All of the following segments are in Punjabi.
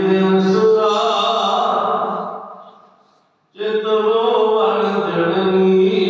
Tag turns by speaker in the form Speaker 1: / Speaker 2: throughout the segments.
Speaker 1: ਦਿਨ ਸੁਰਾ ਚਿਤਵੋ ਅਣਜਣਨੀ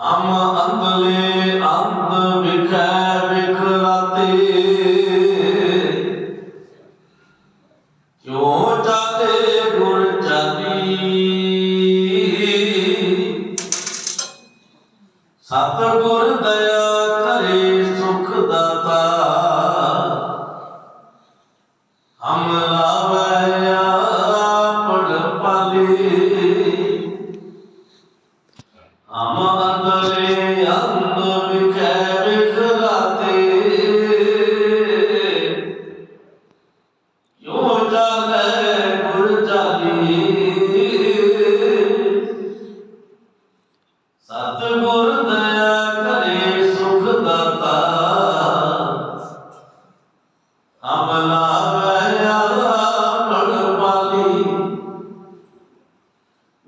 Speaker 1: ਹਮ ਅੰਦਲੇ ਅੰਦ ਵਿਖੈ ਵਿਖਰਾਤੇ ਕਿਉ ਚਾਲੇ ਗੁਰ ਚਾਲੀ ਸਤਿਗੁਰ ਦਇਆ ਕਰੇ। ਵਿਖੈ ਵਿਖਰਾਤੇ ਕਿਉ ਚਾਲੇ ਗੁਰ ਚਾਲੀ ਸਤਿਗੁਰ ਦਇਆ ਕਰੇ ਸੁਖ ਦਾਤਾ ਹਮ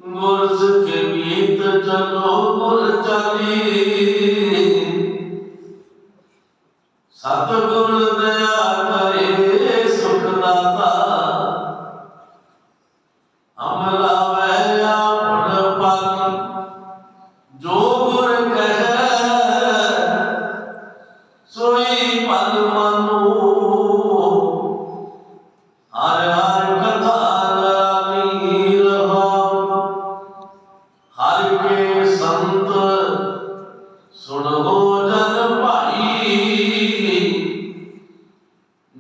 Speaker 1: ਗੁਰ ਸਿੱਖ ਗੀਤ ਚਲੋ ਗੁਰ ਚਾਲੀ। ਸਤਿਗੁਰ ਦਇਆ ਕਰੇ ਸੁਖ ਦਾਤਾ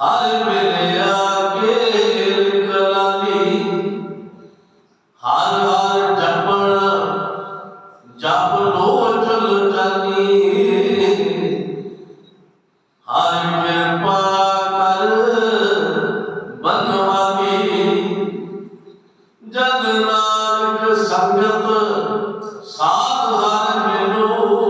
Speaker 1: ਹਰ ਵੇਲੇ ਕੇ ਕਲਾਲੀ ਹਰ ਵਾਰ ਜਪਣ, ਜਪ ਲੋ ਚਲ ਜਾਨੀ। ਹਰ ਕਿਰਪਾ ਕਰ ਬਨਵਾਨੀ। ਜਗ ਨਾਨਕ ਸੰਗਤ, ਸਾਧ ਹਰ ਮਿਲੋ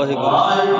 Speaker 1: ਵਾਹਿਗੁਰੂ